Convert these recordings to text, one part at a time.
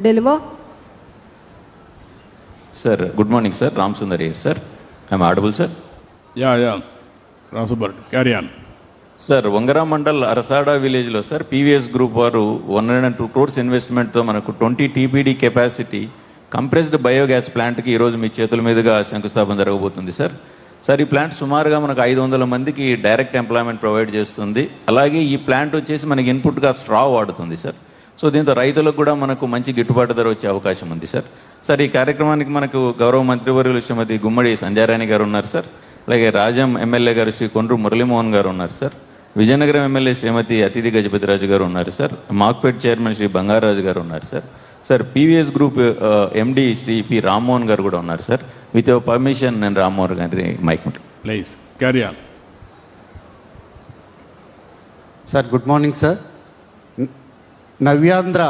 deliver. Sir, good morning, sir. Ram Sundar here, sir. I'm audible, sir. Yeah yeah రాసుబర్ carry on sir Vangara mandal Arasada విలేజ్లో sir PVS group వారు one hundred and two crores ఇన్వెస్ట్మెంట్తో మనకు twenty TPD capacity compressed biogas ప్లాంట్కి ఈరోజు మీ చేతుల మీదుగా శంకుస్థాపన జరగబోతుంది sir sir ఈ ప్లాంట్ సుమారుగా మనకు ఐదు వందల మందికి డైరెక్ట్ ఎంప్లాయ్మెంట్ ప్రొవైడ్ చేస్తుంది అలాగే ఈ ప్లాంట్ వచ్చేసి మనకి ఇన్పుట్గా స్ట్రా వాడుతుంది సార్ సో దీంతో రైతులకు కూడా మనకు మంచి గిట్టుబాటు ధర వచ్చే అవకాశం ఉంది సార్. సార్ ఈ కార్యక్రమానికి మనకు గౌరవ మంత్రివర్యులు శ్రీమతి గుమ్మడి సంజారాణి గారు ఉన్నారు సార్. అలాగే రాజం ఎమ్మెల్యే గారు శ్రీ కొండ్రు మురళీమోహన్ గారు ఉన్నారు సార్. విజయనగరం ఎమ్మెల్యే శ్రీమతి అతిథి గజపతిరాజు గారు ఉన్నారు sir. Markfed chairman Shri Bangaraju గారు ఉన్నారు sir. Sir PVS group MD Shri P Rammohan గారు కూడా ఉన్నారు సార్. విత్ యువర్ పర్మిషన్ నేను రామ్మోహన్ గారి mike please carry on. Sir good morning sir. Navyandhra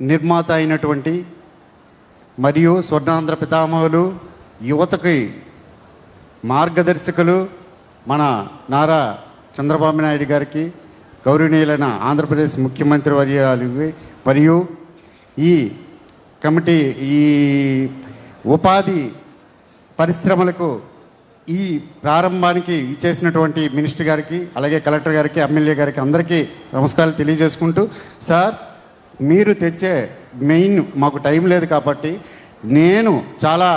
నిర్మాత అయినటువంటి మరియు స్వర్ణాంధ్ర పితామహులు యువతకి మార్గదర్శకులు మన నారా చంద్రబాబు నాయుడు గారికి గౌరవనీయులైన ఆంధ్రప్రదేశ్ ముఖ్యమంత్రి వర్యాలు మరియు ఈ కమిటీ ఈ ఉపాధి పరిశ్రమలకు ఈ ప్రారంభానికి ఇచ్చేసినటువంటి మినిస్టర్ గారికి అలాగే కలెక్టర్ గారికి ఎమ్మెల్యే గారికి అందరికీ నమస్కారాలు తెలియజేసుకుంటూ సార్ మీరు తెచ్చే మెయిన్ మాకు టైం లేదు కాబట్టి నేను చాలా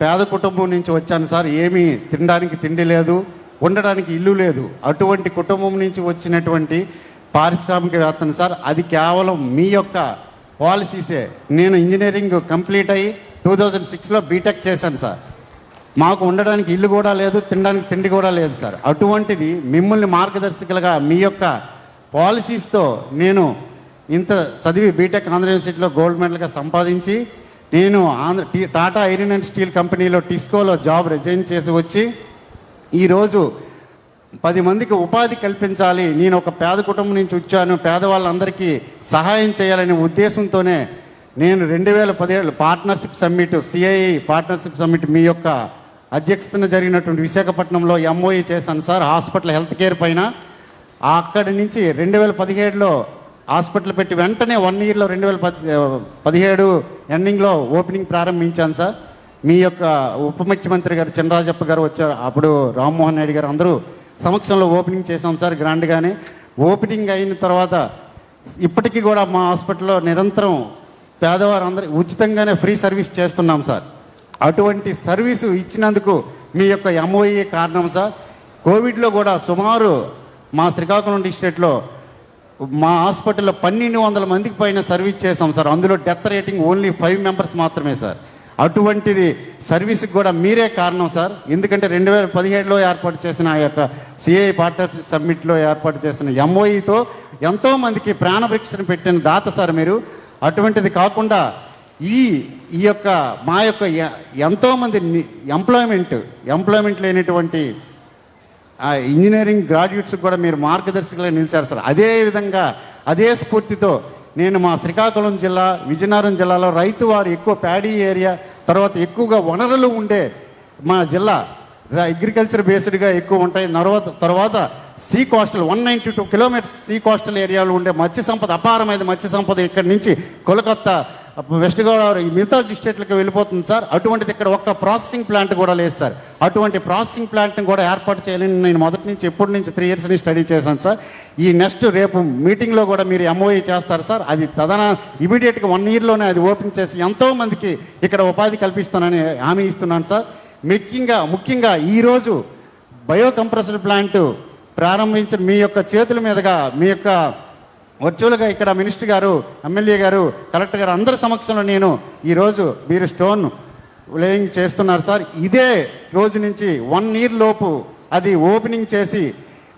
పేద కుటుంబం నుంచి వచ్చాను సార్ ఏమీ తినడానికి తిండి లేదు ఉండడానికి ఇల్లు లేదు. అటువంటి కుటుంబం నుంచి వచ్చినటువంటి పారిశ్రామికవేత్తను సార్ అది కేవలం మీ యొక్క పాలసీసే. నేను ఇంజనీరింగ్ కంప్లీట్ అయ్యి టూ థౌజండ్ సిక్స్లో బీటెక్ చేశాను సార్. మాకు ఉండడానికి ఇల్లు కూడా లేదు తినడానికి తిండి కూడా లేదు సార్. అటువంటిది మిమ్మల్ని మార్గదర్శకులుగా మీ యొక్క పాలసీస్తో నేను ఇంత చదివి బీటెక్ ఆంధ్ర యూనివర్సిటీలో గోల్డ్ మెడల్గా సంపాదించి నేను Andhra T Tata iron and steel కంపెనీలో టిస్కోలో జాబ్ రిజైన్ చేసి వచ్చి ఈరోజు పది మందికి ఉపాధి కల్పించాలి. నేను ఒక పేద కుటుంబం నుంచి వచ్చాను. పేదవాళ్ళందరికీ సహాయం చేయాలనే ఉద్దేశంతోనే నేను రెండు వేల పదిహేడు partnership summit CI partnership summit మీ యొక్క అధ్యక్షతన జరిగినటువంటి విశాఖపట్నంలో ఎంఓఈ చేశాను సార్ హాస్పిటల్ హెల్త్ కేర్ పైన. అక్కడి నుంచి రెండు వేల పదిహేడులో హాస్పిటల్ పెట్టి వెంటనే వన్ ఇయర్లో రెండు వేల పద్ పదిహేడు ఎండింగ్లో ఓపెనింగ్ ప్రారంభించాను సార్. మీ యొక్క ఉప ముఖ్యమంత్రి గారు చినరాజప్ప గారు వచ్చారు. అప్పుడు రామ్మోహన్ నాయుడు గారు అందరూ సమక్షంలో ఓపెనింగ్ చేశాం సార్ గ్రాండ్గానే. ఓపెనింగ్ అయిన తర్వాత ఇప్పటికీ కూడా మా హాస్పిటల్లో నిరంతరం పేదవారు ఉచితంగానే ఫ్రీ సర్వీస్ చేస్తున్నాం సార్. అటువంటి సర్వీసు ఇచ్చినందుకు మీ యొక్క ఎంఓఏ కారణం సార్. కోవిడ్లో కూడా సుమారు మా శ్రీకాకుళం డిస్ట్రిక్ట్లో మా హాస్పిటల్లో పన్నెండు వందల మందికి పైన సర్వీస్ చేసాం సార్. అందులో death rating only five members మాత్రమే సార్. అటువంటిది సర్వీస్కి కూడా మీరే కారణం సార్. ఎందుకంటే రెండు వేల పదిహేడులో ఏర్పాటు చేసిన ఆ యొక్క సిఐ పార్ట్నర్షిప్ సమ్మిట్లో ఏర్పాటు చేసిన ఎంఓఈతో ఎంతోమందికి మందికి పెట్టిన దాత సార్ మీరు. అటువంటిది కాకుండా ఈ ఈ యొక్క మా యొక్క ఎంతోమంది ఎంప్లాయ్మెంట్ ఎంప్లాయ్మెంట్ లేనటువంటి ఇంజనీరింగ్ గ్రాడ్యుయేట్స్ కూడా మీరు మార్గదర్శకులుగా నిలిచారు సార్. అదే విధంగా అదే స్ఫూర్తితో నేను మా శ్రీకాకుళం జిల్లా విజయనగరం జిల్లాలో రైతు వారు ఎక్కువ ప్యాడీ ఏరియా తర్వాత ఎక్కువగా వనరులు ఉండే మా జిల్లా అగ్రికల్చర్ బేస్డ్గా ఎక్కువ ఉంటాయి. తర్వాత తర్వాత sea coastal one ninety two kilometers sea coastal ఏరియాలో ఉండే మత్స్య సంపద అపారమైన మత్స్య సంపద ఇక్కడి నుంచి కోలకత్తా వెస్ట్ గోదావరి మిగతా డిస్ట్రిక్ట్లకు వెళ్ళిపోతుంది సార్. అటువంటిది ఇక్కడ ఒక్క ప్రాసెసింగ్ ప్లాంట్ కూడా లేదు సార్. అటువంటి ప్రాసెసింగ్ ప్లాంట్ని కూడా ఏర్పాటు చేయాలని నేను మొదటి నుంచి ఎప్పటి నుంచి త్రీ ఇయర్స్ నుంచి స్టడీ చేశాను సార్. ఈ నెక్స్ట్ రేపు మీటింగ్లో కూడా మీరు ఎంఓఏ చేస్తారు సార్. అది తదన ఇమీడియట్గా వన్ ఇయర్లోనే అది ఓపెన్ చేసి ఎంతో మందికి ఇక్కడ ఉపాధి కల్పిస్తానని హామీ ఇస్తున్నాను సార్. ముఖ్యంగా ముఖ్యంగా ఈరోజు బయో కంప్రెసర్ ప్లాంట్ ప్రారంభించిన మీ యొక్క చేతుల మీదుగా మీ యొక్క వర్చువల్గా ఇక్కడ మినిస్టర్ గారు ఎమ్మెల్యే గారు కలెక్టర్ గారు అందరి సమక్షంలో నేను ఈరోజు మీరు స్టోన్ లేయింగ్ చేస్తున్నారు సార్. ఇదే రోజు నుంచి వన్ ఇయర్ లోపు అది ఓపెనింగ్ చేసి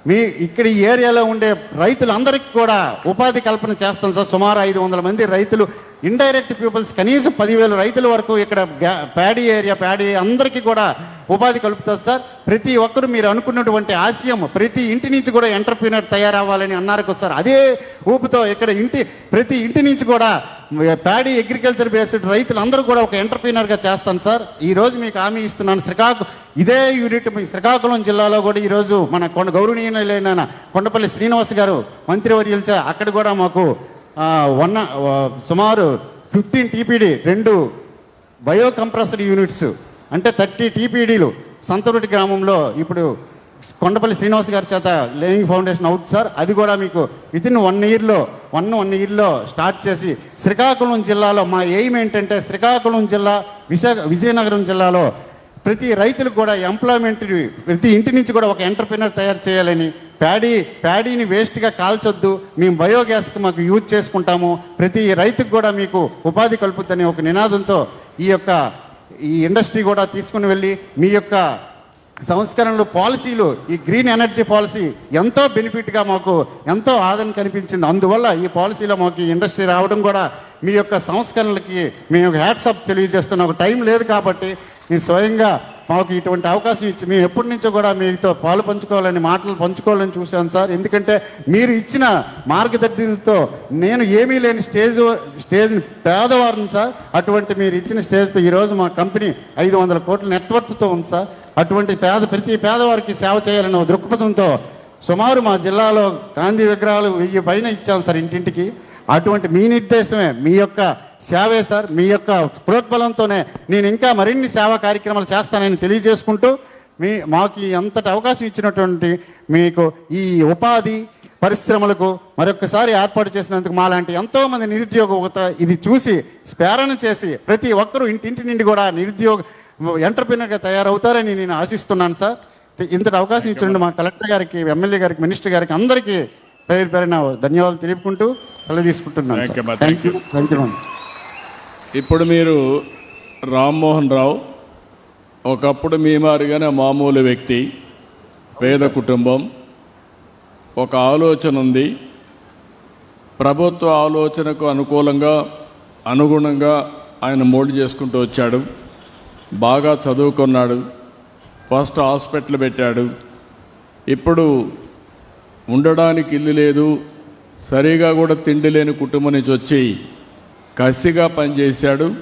మీ ఇక్కడ ఈ ఏరియాలో ఉండే రైతులందరికీ కూడా ఉపాధి కల్పన చేస్తాం సార్. సుమారు ఐదు వందల మంది రైతులు ఇండైరెక్ట్ పీపుల్స్ కనీసం పదివేల రైతుల వరకు ఇక్కడ ప్యాడీ ఏరియా ప్యాడీ అందరికీ కూడా ఉపాధి కలుపుతుంది సార్. ప్రతి ఒక్కరు మీరు అనుకున్నటువంటి ఆశయం ప్రతి ఇంటి నుంచి కూడా ఎంటర్ప్రీనర్ తయారవ్వాలని అన్నారు కదా సార్. అదే ఊపుతో ఇక్కడ ఇంటి ప్రతి ఇంటి నుంచి కూడా ప్యాడీ అగ్రికల్చర్ బేస్డ్ రైతులందరూ కూడా ఒక ఎంటర్ప్రీనర్గా చేస్తాను సార్ ఈరోజు మీకు హామీ ఇస్తున్నాను. శ్రీకాకు ఇదే యూనిట్ మీ శ్రీకాకుళం జిల్లాలో కూడా ఈరోజు మన కొండ గౌరవనీయులైన కొండపల్లి శ్రీనివాస్ గారు మంత్రివర్యులచే అక్కడ కూడా మాకు వన్ సుమారు ఫిఫ్టీన్ టీపీడీ రెండు బయో కంప్రెసర్ యూనిట్స్ అంటే థర్టీ టీపీడీలు సంతరుటి గ్రామంలో ఇప్పుడు కొండపల్లి శ్రీనివాస్ గారి చేత లేయింగ్ ఫౌండేషన్ అవుట్ సార్. అది కూడా మీకు విత్ ఇన్ వన్ ఇయర్లో వన్ వన్ ఇయర్లో స్టార్ట్ చేసి శ్రీకాకుళం జిల్లాలో మా ఎయిమ్ ఏంటంటే శ్రీకాకుళం జిల్లా విశాఖ విజయనగరం జిల్లాలో ప్రతి రైతులకు కూడా ఎంప్లాయ్మెంట్ ప్రతి ఇంటి నుంచి కూడా ఒక ఎంటర్ప్రినర్ తయారు చేయాలని ప్యాడీ ప్యాడీని వేస్ట్గా కాల్చొద్దు. మేము బయోగ్యాస్కి మాకు యూజ్ చేసుకుంటాము. ప్రతి రైతుకు కూడా మీకు ఉపాధి కలుపుద్దని ఒక నినాదంతో ఈ యొక్క ఈ ఇండస్ట్రీ కూడా తీసుకుని వెళ్ళి మీ యొక్క సంస్కరణలు పాలసీలు ఈ గ్రీన్ ఎనర్జీ పాలసీ ఎంతో బెనిఫిట్గా మాకు ఎంతో ఆదరణ కనిపించింది. అందువల్ల ఈ పాలసీలో మాకు ఈ ఇండస్ట్రీ రావడం కూడా మీ యొక్క సంస్కరణలకి మేము హ్యాట్సప్ తెలియజేస్తున్న ఒక టైం లేదు కాబట్టి మీ స్వయంగా మాకు ఇటువంటి అవకాశం ఇచ్చి మేము ఎప్పటి నుంచో కూడా మీతో పాలు పంచుకోవాలని మాటలు పంచుకోవాలని చూశాను సార్. ఎందుకంటే మీరు ఇచ్చిన మార్గదర్శనంతో నేను ఏమీ లేని స్టేజ్ స్టేజ్ని పేదవారిని సార్. అటువంటి మీరు ఇచ్చిన స్టేజ్తో ఈరోజు మా కంపెనీ ఐదు వందల కోట్ల నెట్వర్క్తో ఉంది సార్. అటువంటి పేద ప్రతి పేదవారికి సేవ చేయాలన్న దృక్పథంతో సుమారు మా జిల్లాలో గాంధీ విగ్రహాలు వెయ్యి పైన ఇచ్చాం సార్ ఇంటింటికి. అటువంటి మీ నిర్దేశమే మీ యొక్క సేవే సార్. మీ యొక్క ప్రోత్బలంతోనే నేను ఇంకా మరిన్ని సేవా కార్యక్రమాలు చేస్తానని తెలియజేసుకుంటూ మీ మాకు అంతటి అవకాశం ఇచ్చినటువంటి మీకు ఈ ఉపాధి పరిశ్రమలకు మరొకసారి ఏర్పాటు చేసినందుకు మాలాంటి ఎంతో మంది నిరుద్యోగత ఇది చూసి స్పేరణ చేసి ప్రతి ఒక్కరూ ఇంటింటి నుండి కూడా నిరుద్యోగ ఎంటర్ప్రినర్గా తయారవుతారని నేను ఆశిస్తున్నాను సార్. ఇంతటి అవకాశం ఇచ్చినందుకు మా కలెక్టర్ గారికి ఎమ్మెల్యే గారికి మినిస్టర్ గారికి అందరికీ పేరు పేరున ధన్యవాదాలు తెలుపుకుంటూ ma. Thank you thank you ఇప్పుడు మీరు రామ్మోహన్ రావు ఒకప్పుడు మీ మారిగానే మామూలు వ్యక్తి పేద కుటుంబం ఒక ఆలోచన ఉంది. ప్రభుత్వ ఆలోచనకు అనుకూలంగా అనుగుణంగా ఆయన మోల్డ్ చేసుకుంటూ వచ్చాడు. బాగా చదువుకున్నాడు ఫస్ట్ హాస్పిటల్ పెట్టాడు. ఇప్పుడు ఉండడానికి ఇల్లు లేదు సరిగా కూడా తిండి లేని కుటుంబం నుంచి వచ్చి కసిగా పనిచేశాడు.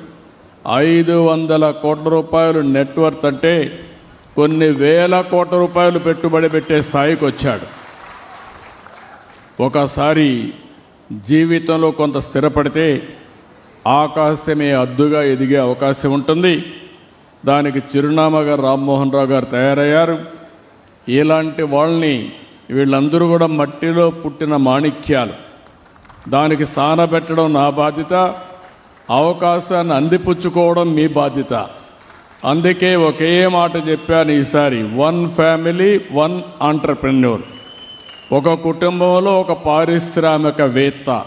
ఐదు వందల కోట్ల రూపాయలు నెట్వర్త్ అంటే కొన్ని వేల కోట్ల రూపాయలు పెట్టుబడి పెట్టే స్థాయికి వచ్చాడు. ఒకసారి జీవితంలో కొంత స్థిరపడితే ఆకాశమే అద్దుగా ఎదిగే అవకాశం ఉంటుంది. దానికి చిరునామాగా రామ్మోహన్ రావు గారు తయారయ్యారు. ఇలాంటి వాళ్ళని వీళ్ళందరూ కూడా మట్టిలో పుట్టిన మాణిక్యాలు. దానికి స్థాన పెట్టడం నా బాధ్యత అవకాశాన్ని అందిపుచ్చుకోవడం మీ బాధ్యత. అందుకే ఒకే మాట చెప్పాను ఈసారి వన్ ఫ్యామిలీ వన్ ఆంటర్ప్రెన్యూర్. ఒక కుటుంబంలో ఒక పారిశ్రామికవేత్త.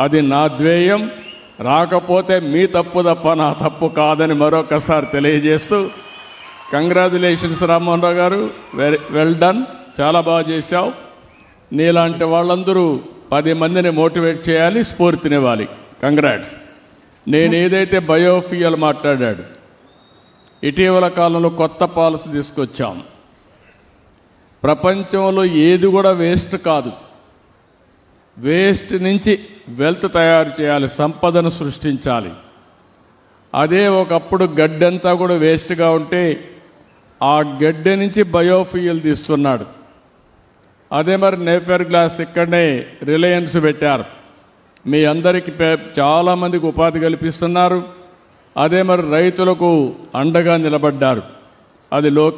అది నా ధ్యేయం రాకపోతే మీ తప్పు తప్ప నా తప్పు కాదని మరొకసారి తెలియజేస్తూ కంగ్రాచులేషన్స్ రామ్మోహన్ రావు గారు వెరీ వెల్ డన్ చాలా బాగా చేశావు. నీలాంటి వాళ్ళందరూ పది మందిని మోటివేట్ చేయాలి స్ఫూర్తినివ్వాలి. కంగ్రాట్స్ నేను ఏదైతే బయోఫియల్ మాట్లాడాడు ఇటీవల కాలంలో కొత్త పాలసీ తీసుకొచ్చాం. ప్రపంచంలో ఏది కూడా వేస్ట్ కాదు. వేస్ట్ నుంచి వెల్త్ తయారు చేయాలి సంపదను సృష్టించాలి. అదే ఒకప్పుడు గడ్డంతా కూడా వేస్ట్గా ఉంటే ఆ గడ్డి నుంచి బయోఫియల్ తీస్తున్నాడు. అదే మరి నేఫర్ గ్లాస్ ఇక్కడనే రిలయన్స్ పెట్టారు. మీ అందరికీ పే- చాలామందికి ఉపాధి కల్పిస్తున్నారు. అదే మరి రైతులకు అండగా నిలబడ్డారు. అది లోక